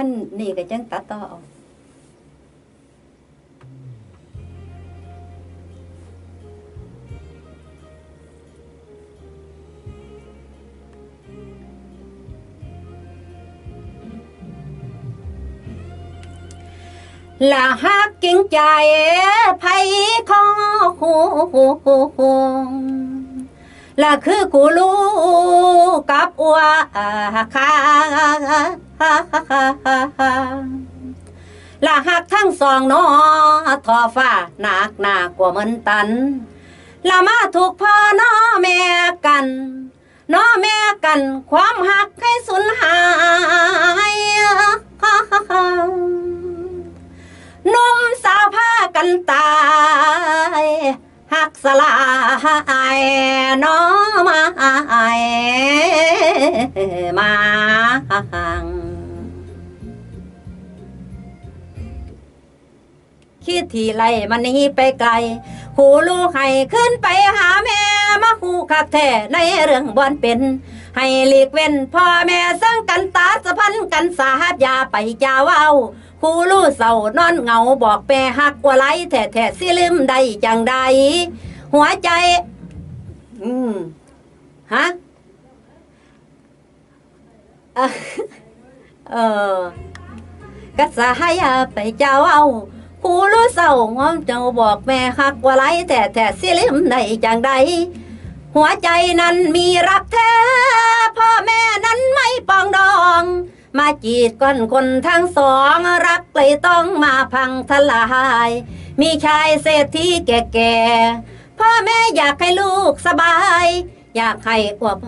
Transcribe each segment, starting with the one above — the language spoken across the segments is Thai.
มันนี่ก็จังตัดต่อเอาละฮักกิ่งใจไผของคู ละคือกูรู้กับอัวคาละหักทั้งสองนอทอฟ้าหนักหนากว่าเหมือนตันละมาถูกพ่อน้อแม่กันน้อแม่กันความหักให้สุนหายนุ่มสาวผ้ากันตาย หักสลายน้อมามาคิดทีไรมันนี้ไปไกล หูลูกให้ขึ้นไปหาแม่ มาคู่ขักแท้ในเรื่องบอนเป็น ให้หลีกเว้นพ่อแม่สั่งกันตาสะพันกันสาหัสยาไปจาเว้าคู่ลู่เศร้านอนเหงาบอกแปรหักว่าไรแท้แท้สิลืมใดจังใดหัวใจ อืมฮะเออเออกษาให้ไปเจ้าเอาผู้รู้เศร้างอมเจ้าบอกแม่หักว่าไรแต่แต่สิลืมใดจังใด หัวใจนั้นมีรักแท้ พ่อแม่นั้นไม่ปองดอง มาจีดก้นคนทั้งสอง รักเลยต้องมาพังทลาย มีชายเศรษฐีแก่ๆ พ่อแม่อยากให้ลูกสบาย อยากให้อวบ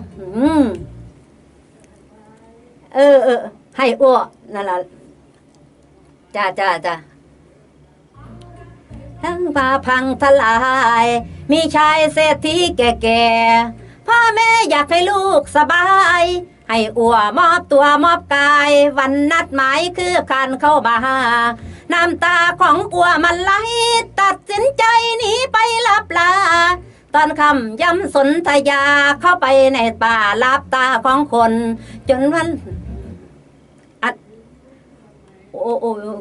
เออเออให้อ้วนั่นละจ้าจ้าจ้าทั้งมาพังทลาย มีชายเศรษฐีแก่ๆ พ่อแม่อยากให้ลูกสบาย ให้อัวมอบตัวมอบกาย วันนัดหมายคือการเข้ามาน้ำตาของอัวมันไหลตัดสินใจหนีไปลับลา ตอนคำย้ำสนธยาเข้าไปในป่าลับตาของคน จนวันอัดโอ้โอ้โอ้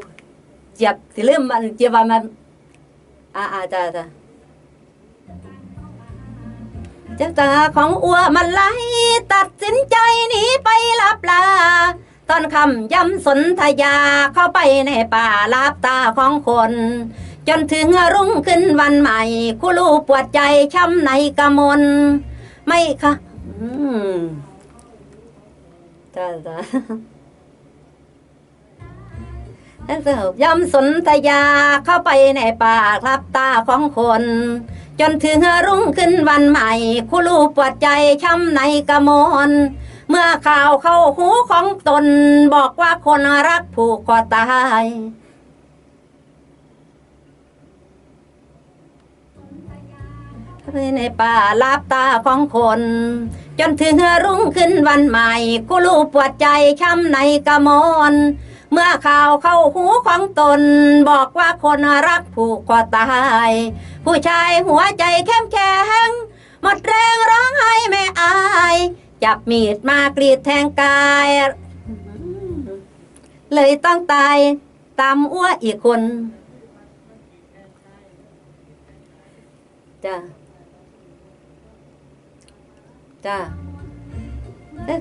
เจ็บสิลืมมันเจ็บว่ามันอ่าอ่าจ้าจ้า จ้าตาของอัวมันไหลตัดสินใจหนีไปลับลา ตอนคำย้ำสนธยาเข้าไปในป่าลับตาของคน จนถึงรุ่งขึ้นวันใหม่คุลูปวดใจช้ำในกระมนไม่ค่ะอืมจ้าจ้าแล้วเสิร์ฟย้ำสนธยาเข้าไปในป่าครับตาของคน จนถึงรุ่งขึ้นวันใหม่คุลูปวดใจช้ำในกระมนเมื่อข่าวเข้าหูของตนบอกว่าคนรักผูกคอตายในป่าลับตาของคน จนถึงรุ่งขึ้นวันใหม่กูรูปวดใจช้ำในกระมอน เมื่อข่าวเข้าหูของตน บอกว่าคนรักผูกคอตาย ผู้ชายหัวใจเข้มแข็งหมดแรงร้องไห้ไม่อาย จับมีดมากรีดแทงกาย เลยต้องตายตามอ้วอีกคนจ้าจ้า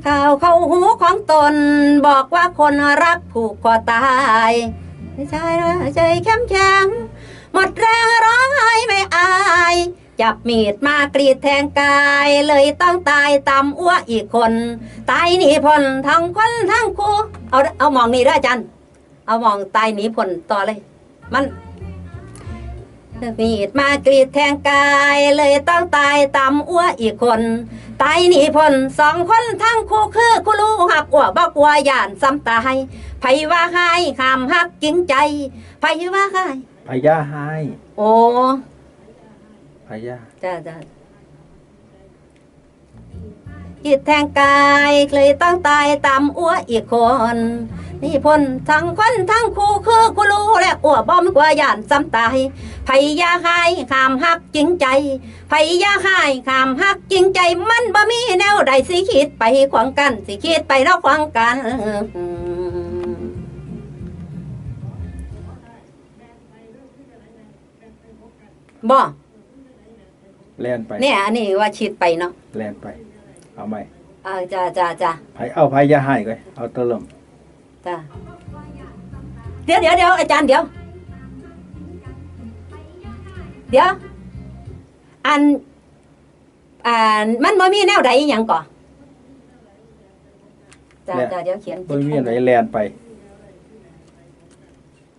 ข่าวเข้าหูของตน บอกว่าคนรักผูกคอตายใช่นะใจเข้มแข็งหมดแรงร้องไห้ไม่อาย จับมีดมากรีดแทงกาย เลยต้องตายตามอ้วอีกคน ตายหนีพ้นทั้งคนทั้งคู่เอาเอามองนี่ด้วยจันเอามองตายหนีพ้นต่อเลย มันมีดมากรีดแทงกาย เลยต้องตายตามอ้วอีกคน ตายหนีพ้นสองคนทั้งคู่คือคู่ลูหักอ้วบอกว่าย่านซ้ำตายไผว่าให้ห้ามหักจริงใจไผว่าให้พยาให้โอ้พยาจ้าจ้าจิตแทงกายเลยต้องตายตามอ้วอีกคน นี่พลทั้งคนทั้งคู่คือกูรู้และอ้วบอมกว่าย่านซ้ำตายพยายาหายขามหักจริงใจพยายาหายขามหักจริงใจมันบ่มีแนวใดสิคิดไปขวางกันสิคิดไปนอกขวางกันบ่แลนไปเนี่ยอันนี้ว่าชิดไปเนาะแลนไป เอาไหมเออจ้าจ้าจ้าไผเอาไผอยาให้ก่อนเอาตะเริ่ม จ้าเดี๋ยวเดี๋ยวเดี๋ยวอาจารย์เดี๋ยว เดี๋ยว อันอ่ามันบ่มีแนวใดอหยังก่อจ้าจ้าเดี๋ยวเขียนบ่มีอะไรแลนไป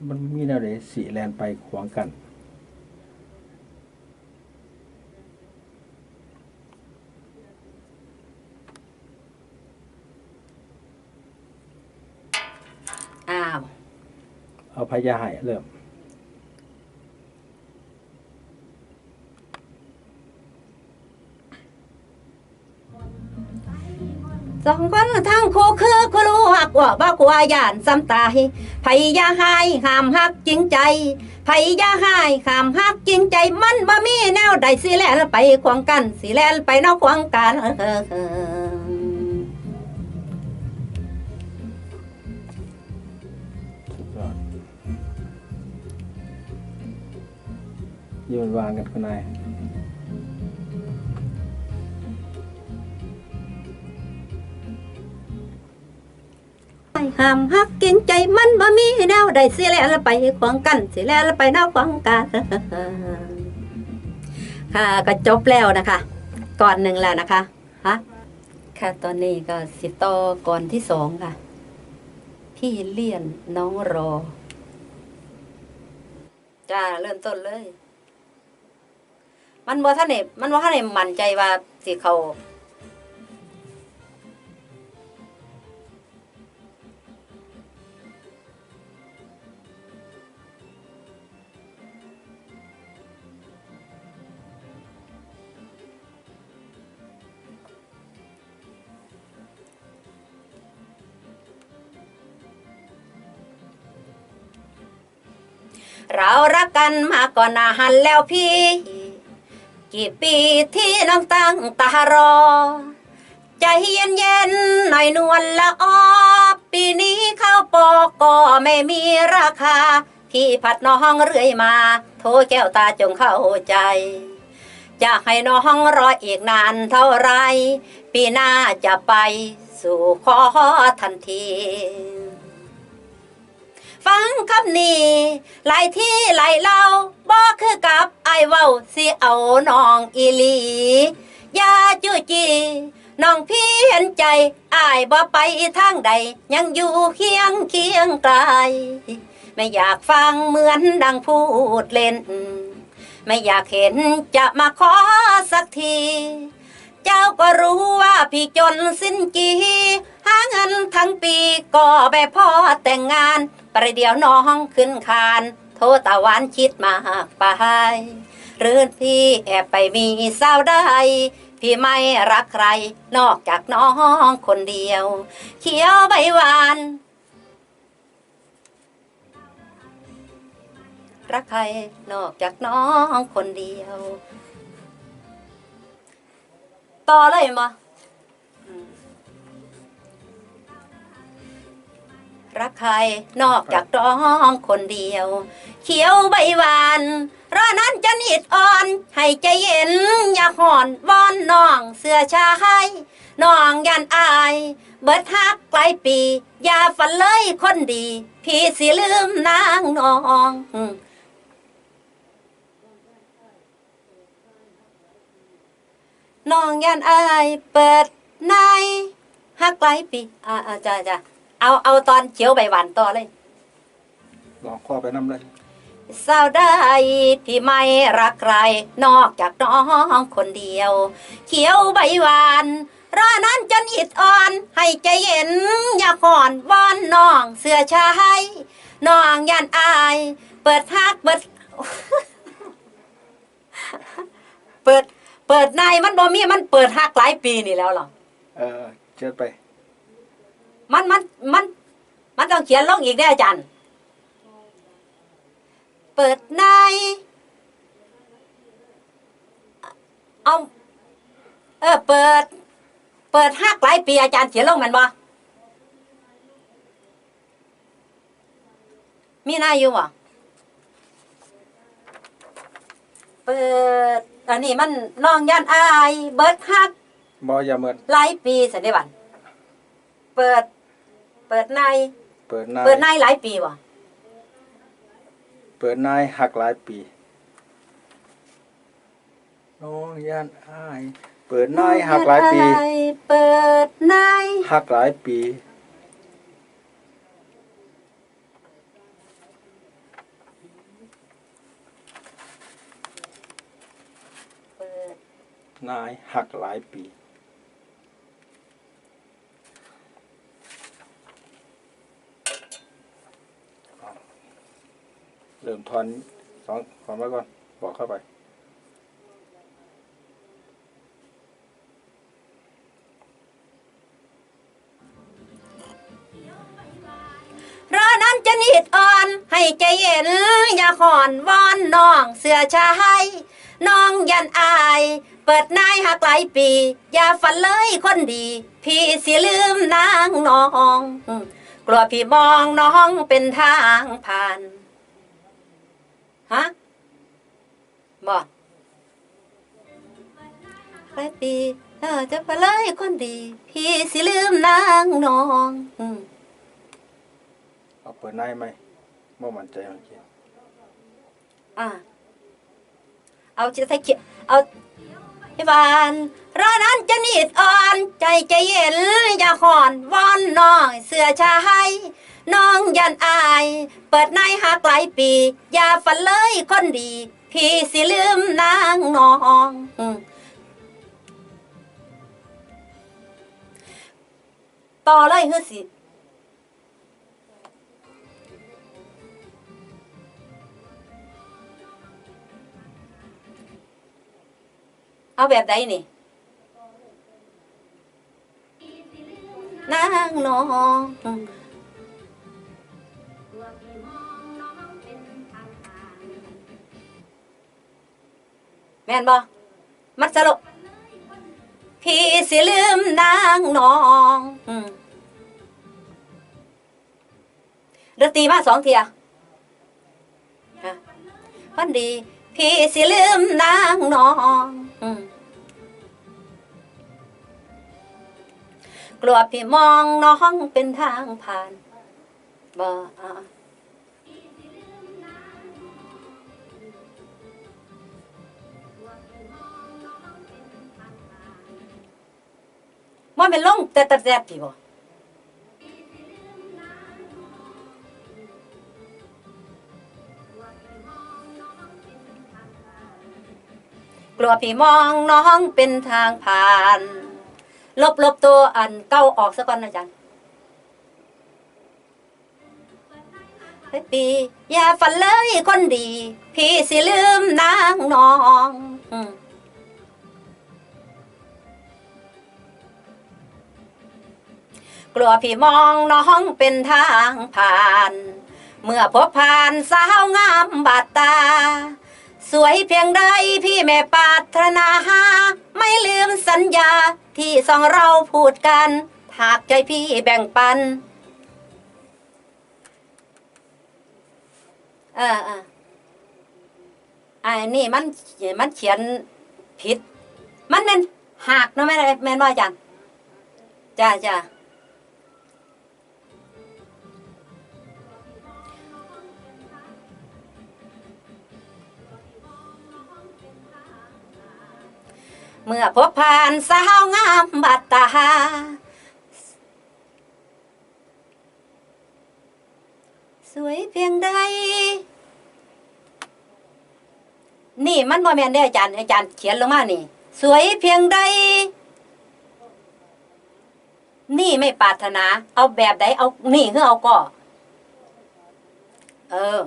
มันมีแนวใดสิแลนไปขวางกัน อ้าว เอาไผอยาให้เริ่ม สองคนทั้งคู่คือคู่รู้หักว่าบ่กลัวย่านซ้ำตายไผอย่าหายห้ามหักจริงใจไผอย่าหายห้ามหักจริงใจมันบ่มีแนวใดสิแลนไปขวางกันสิแลนไปนอกขวางกันสุด โยนวางกันคุณนายห้ามหักจริงใจมันบ่มีแนวใดเสิแลนไปขวางกันเสิแลนไปนอกขวางกันค่ะก็จบแล้วนะคะ ก่อนหนึ่งแล้วนะคะฮะค่ะตอนนี้ก็สิต่อก่อนที่สองค่ะ พี่เลี่ยนน้องรอจ้าเริ่มต้นเลย มันบ่ท่านเนมันบ่ท่านเนมั่นใจว่าสิเขาเรารักกันมาก่อนนานแล้วพี่ กี่ปีที่น้องตั้งตารอ ใจเย็นเย็นๆหน่อยนวลละออปีนี้ข้าวปอกก็ไม่มีราคา พี่ผัดน้องเรื่อยมา โทรแก้วตาจงเข้าใจจะให้น้องรออีกนานเท่าไร ปีหน้าจะไปสู่ขอทันที ฟังคำนี้หลายที่หลายเล่าบอกคือกับไอเว้าสิเอาน้องอีหลีอย่าจู้จีน้องพี่เห็นใจอายบ่ไปทางใด ยังอยู่เคียงเคียงไกลไม่อยากฟังเหมือนดังพูดเล่น ไม่อยากเห็นจะมาขอสักที เจ้าก็รู้ว่าพี่จนสิ้นกีหาเงินทั้งปีก็ไปพ่อแต่งงาน ประเดี๋ยวน้องขึ้นคาน โทษตะวันคิดมากไปหรือพี่แอบไปมีสาวได้ พี่ไม่รักใคร นอกจากน้องคนเดียว เขียวใบหวาน รักใครนอกจากน้องคนเดียว ต่อเลยม รักใคร นอกจากน้องคนเดียว เขียวใบหวานรอนั้นจะนิดอ่อน ให้ใจเย็น อย่าห่อนวอนน้องเสื้อชายน้องยันอาย เบิดฮักไกลปี อย่าฝันเลยคนดี พี่สิลืมนางน้องน้องยันอาย เปิดในฮักไกลปีอ่าอ่าจ้าจ้า เอาเอาตอนเขียวใบหวานต่อเลยลองข้อไปน้ำเลยสาวได้พี่ไม่รักใคร นอกจากน้องคนเดียว เขียวใบหวานรอนั้นจนอิดอ่อน ให้ใจเย็นอย่าห่อนวอนน้องเสื้อชายน้องยันอาย เปิดฮักเปิด เปิด เปิดในมันบ่มีมันเปิดฮักหลายปีนี่แล้วหรอเเออเชิญไป มันมันมัน มันต้องเขียนลงอีกได้ออาจารย์ เปิดใน เอาเออเปิด เปิดหักหลายปีอาจารย์เขียนลงแมันบ่มีหน้าอยู่บ่เปิดอันนี้มันน้องยันอาย เบิดฮักบอย่าเหมือนหลายปีสันนิบันเปิด เปิดในเปิดนายเปิดในหลายปีบ่เปิดนายหักหลายปีน้องย่านอ้ายเปิดนายหักหลายปีอะไรเปิดในหักหลายปี เปิดนายหักหลายปี เริ่มทอนสองขอนไว้ก่อน บอกเข้าไปรอนั้นจะนิดอ่อน ให้ใจเย็น อย่าขอนวอนน้องเสือชายน้องยันอาย เปิดนายหักหลายปี อย่าฝันเลยคนดี พี่สิลืมนางน้อง กลัวพี่มองน้องเป็นทางผ่าน ฮะบอกหลายปีเออจะฝันเลยคนดี พี่สิลืมนางน้องอืมเอาเปิดนายไหมเมื่อมันใจมันเขียนอ่าเอาจะใส่เขียเอาพี่บานรอนั้นจะนิดอ่อน ใจใจเย็นอย่าขอนวอนน้องเสือชาย น้องยันอาย เปิดในหักหลายปี อย่าฝันเลยคนดี พี่สิลืมนางน้องอืมต่อเลยคือสิเอาแบบใดนี่นางน้อง ม่นบ่มันสรุปพี่สิลืมนางน้องอืมดนตรีมาสองเทียฮะพันดี พี่สิลืมนางน้องอืมกลัวพี่มองน้องเป็นทางผ่านบ่ อ่ามันเป็นลงแต่ต่แต่พี่บ่กลัวพี่มองน้องเป็นทางผ่าน ลบลบตัวอันเก้าออกซะก่อนนะจันเฮ้ปีอย่าฝันเลยคนดี พี่สิลืมนางน้อง กลัวพี่มองน้องเป็นทางผ่าน เมื่อพบผ่านสาวงามบาดตา สวยเพียงใดพี่แม่ปาถนาหาไม่ลืมสัญญาที่สองเราพูดกันหากใจพี่แบ่งปัน เออเออไอ้นี่มันมันเขียนผิด มันเป็นหากนะแม่แม่นว่าจันจ้าจ้า เมื่อพบผ่านสาวงามบัดตา สวยเพียงใด นี่มันบ่แม่นได้อาจารย์อาจารย์เขียนลงมานี่ สวยเพียงใด นี่ไม่ปรารถนา เอาแบบใดเอานี่คือเอาก็ เออ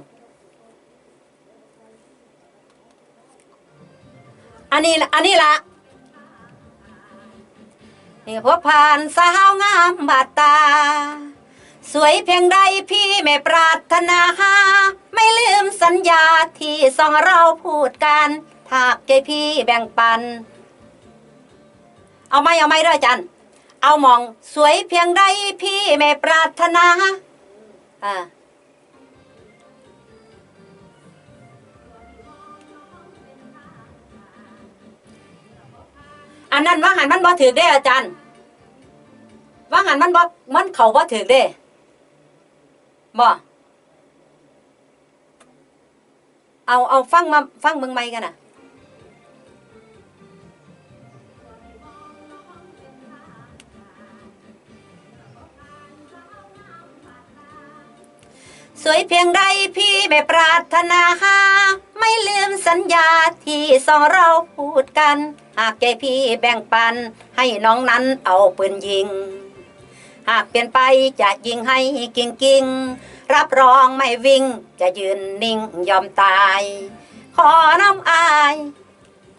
อันนี้อันนี้ละ นี่พบผ่านสาวงามบาดตา สวยเพียงใดพี่ไม่ปรารถนา ไม่ลืมสัญญาที่สองเราพูดกันหากใจพี่แบ่งปัน เอาไหมเอาไหมเด้ออาจันเอามองสวยเพียงใดพี่ไม่ปรารถนาอ่า อันนั้นว่าหันมันบ่ถือได้ออาจารย์ ว่าหันมันบ่มันเขาบ่ถือเด้บ่เอาเอาฟังมาฟังเบิ่งใหม่กันน่ะสวยเพียงใดพี่ไม่ปรารถนา ไม่ลืมสัญญาที่สองเราพูดกัน หากใจพี่แบ่งปันให้น้องนั้นเอาปืนยิง หากเปลี่ยนไปจะยิงให้กิ่งกิ่งรับรองไม่วิ่งจะยืนนิ่งยอมตาย ขอน้ำอาย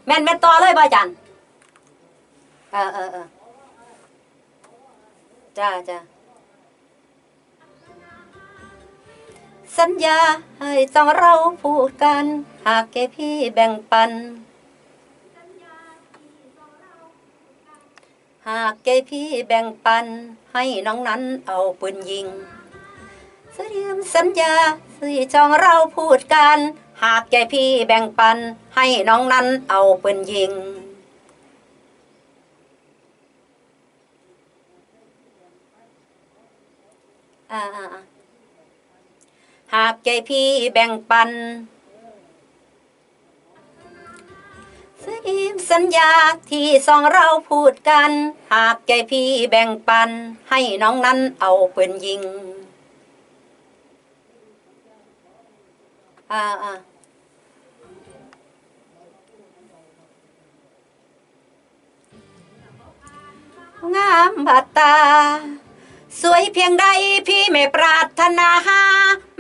แม่นแม่นต่อเลยบ่อจันเออเออเออจ้าจ้าสัญญาให้สองเราพูดกัน หากแกพี่แบ่งปัน หากแกพี่แบ่งปันให้น้องนั้นเอาปืนยิงเสียมสัญญาสี่จองเราพูดกัน หากแกพี่แบ่งปันให้น้องนั้นเอาปืนยิงอ่าหากใจพี่แบ่งปัน สัสัญญาที่สองเราพูดกัน หากใจพี่แบ่งปัน ให้น้องนั้นเอาปืนยิง อ่าอ่างามบาดตา สวยเพียงใดพี่ไม่ปรารถนา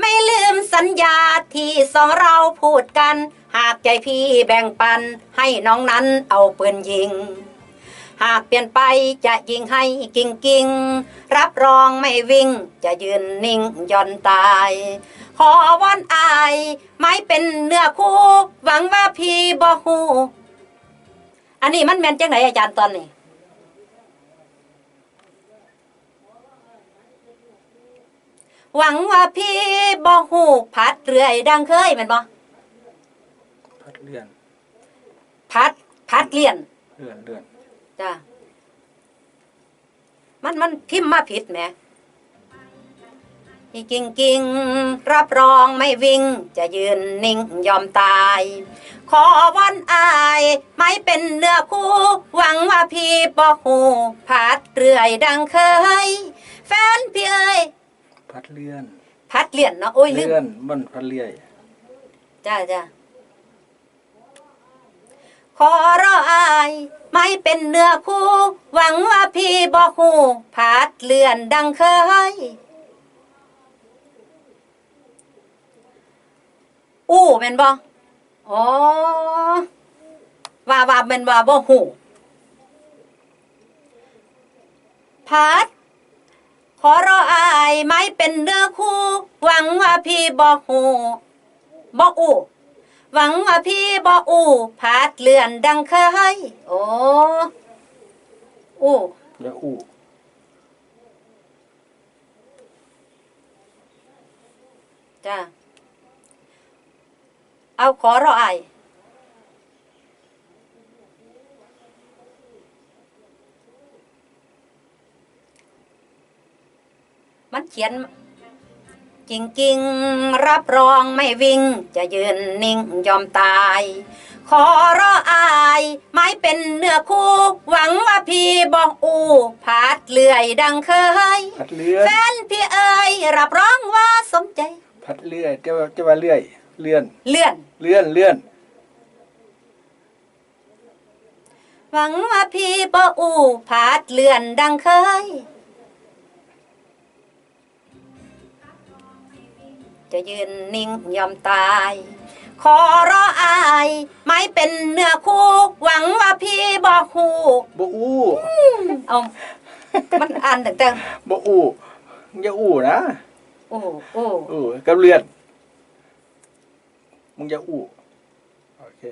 ไม่ลืมสัญญาที่สองเราพูดกัน หากใจพี่แบ่งปันให้น้องนั้นเอาปืนยิง หากเปลี่ยนไปจะยิงให้กิ่งกิ่งรับรองไม่วิ่งจะยืนนิ่งย่อนตาย ขอวอนอาย ไม่เป็นเนื้อคู่ หวังว่าพี่บ่ฮูอันนี้มันแมนจังไหนอาจารย์ตอนนี้ หวังว่าพี่บ่หูพัดเรื่อยดังเคยแม่นบ่พัดเลื่อนพัดพัดเลี่ยนเลื่อนเลื่อนจ้ะมันมันพิมพ์มาผิดแหมจริงจริงๆรับรองไม่วิ่ง จะยืนนิ่งยอมตาย ขอวอนอาย ไม่เป็นเนื้อคู่ หวังว่าพี่บ่หูพัดเรื่อยดังเคย แฟนพี่เอ้ย พัดเลื่อน พัดเลี่ยนเนาะโอ้ยลืมเลื่อนมันพัดเลื่อยจ้าจ้าขอรออายไม่เป็นเนื้อคู่ หวังว่าพี่บอกหูผาดเลื่อนดังเคย อู้แม่นบ่อ๋อว่าว่าแม่นว่าบ่หูผาดขอรออาย ไม่เป็นเนื้อคู่ หวังว่าพี่บอกหูบอกอูหวังว่าพี่บอกอูพาดเลื่อนดังเคยโอ้อูแล้วอู้จ้าเอาขอรออ มันเขียนจริงๆรับรองไม่วิ่ง จะยืนนิ่งยอมตาย ขอรออายไม่เป็นเนื้อคู่หวังว่าพี่บอกอูพาดเลื่อยดังเคยพัดเลื่อนแฟนพี่เอ๋ยรับรองว่าสมใจ พัดเลื่อยจะว่าจะว่าเลื่อย เลื่อน เลื่อน เลื่อนเลื่อนหวังว่าพี่บอกอูพาดเลื่อนดังเคย จะยืนนิ่งยอมตาย ขอรออายไม่เป็นเนื้อคู่หวังว่าพี่บอกหูบ่อู้เอามันอ่านแต่แต่บ่อู้อย่าอู้นะโอ้โอ้อู้กับเลือดมึงอย่าอู้โอเค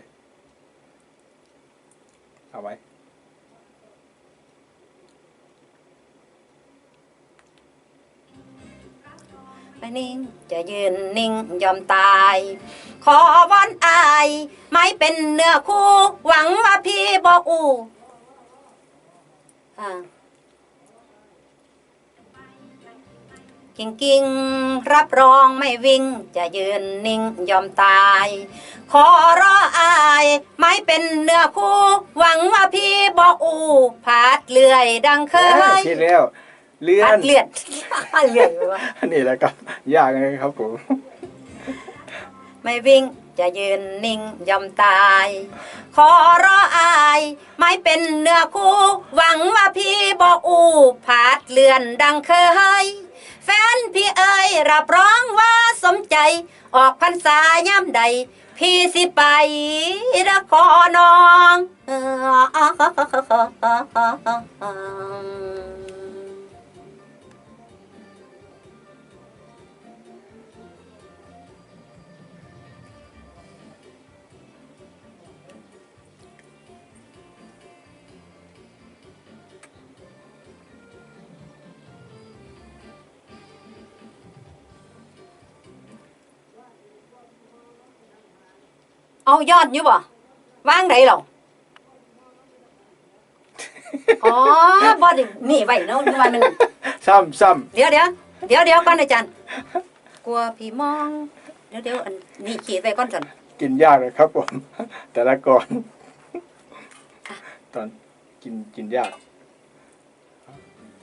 เอาไว้ ไม่นิ่งจะยืนนิ่งยอมตาย ขอวอนอาย ไม่เป็นเนื้อคู่ หวังว่าพี่บอกอูอ่ากิ่งกิ่งรับรองไม่วิ่ง จะยืนนิ่งยอมตาย ขอรออาย ไม่เป็นเนื้อคู่ หวังว่าพี่บอกอูผาดเลื่อยดังเคย ผิดแล้ว เลื่อผาดนเลือดเลื่อยไปวะนี่แหละครับยากเลยครับผม ไม่วิ่งจะยืนนิ่งยอมตาย ขอรออาย ไม่เป็นเนื้อคู่ หวังว่าพี่บอกอูผาดเลื่อนดังเคย แฟนพี่เอ๋ยรับรองว่าสมใจ ออกพรรษาย่ำใด พี่สิไประขอน้อง เอายอดอยู่บ่ว่างไดหรออ๋อบ่ได้นี่ไว้เนาะนี่ว่ามัน ซ้ำซ้เดี๋ยวเดี๋ยวเดี๋ยวเดี๋ยวก่อนอาจารย์ กลัวพี่มอง เดี๋ยวเดี๋ยวอันนี่ขีดไว้ก่อนสันำกินยากเลยครับผม แต่ละก่อน ตอนกินกินยาก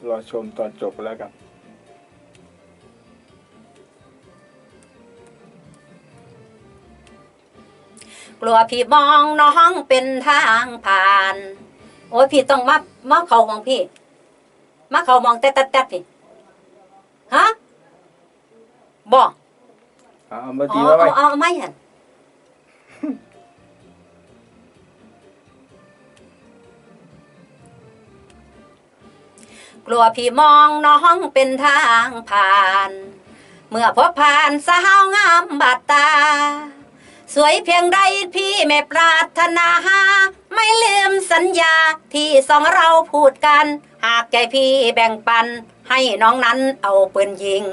รอชมตอนจบแล้วกัน กลัวพี่มองน้องเป็นทางผ่าน โอ้ยพี่ต้องมามาเขามองพี่มาเขามองแต่แต่แต่พี่ฮะบอกเอาเอามาอ๋ตีอมาไหมเอาเอาเอาไม่เห็นกลัวพี่มองน้องเป็นทางผ่าน เมื่อพบผ่านสาวงามบาดตา สวยเพียงใดพี่ไม่ปรารถนาไม่ลืมสัญญาที่สองเราพูดกัน หากใจพี่แบ่งปัน ให้น้องนั้นเอาปืนยิง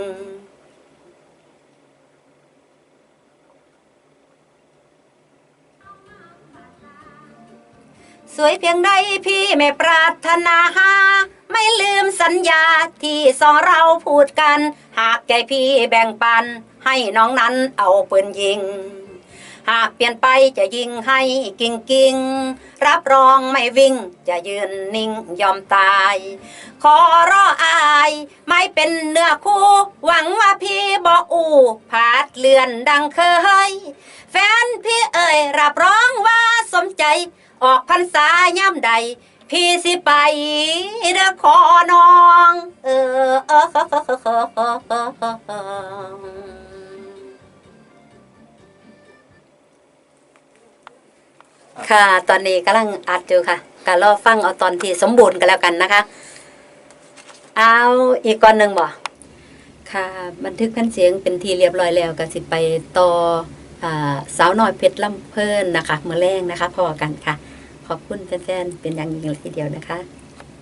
สวยเพียงใดพี่ไม่ปรารถนาไม่ลืมสัญญาที่สองเราพูดกัน หากใจพี่แบ่งปัน ให้น้องนั้นเอาปืนยิง หากเปลี่ยนไปจะยิงให้กิ่งกิ่งรับรองไม่วิ่งจะยืนนิ่งยอมตาย ขอรออาย ไม่เป็นเนื้อคู่ หวังว่าพี่บอกอูผาดเลื่อนดังเคย แฟนพี่เอ่ยรับรองว่าสมใจ ออกพรรษาย่ำใดพี่สิไปเด้อขอน้อง เออ ค่ะ ตอนนี้กำลังอัดอยู่ค่ะก็รอฟังเอาตอนที่สมบูรณ์กันแล้วกันนะคะ เอาอีกก้อนหนึ่งบ่ค่ะ บันทึกกันเสียงเป็นทีเรียบร้อยแล้วก็สิไปต่ออ่าสาวน้อยเพชรลำเพลินนะคะเมื่อแรงนะคะ พอกันค่ะ ขอบคุณแฟนๆเป็นอย่างยิ่งเลยทีเดียวนะคะ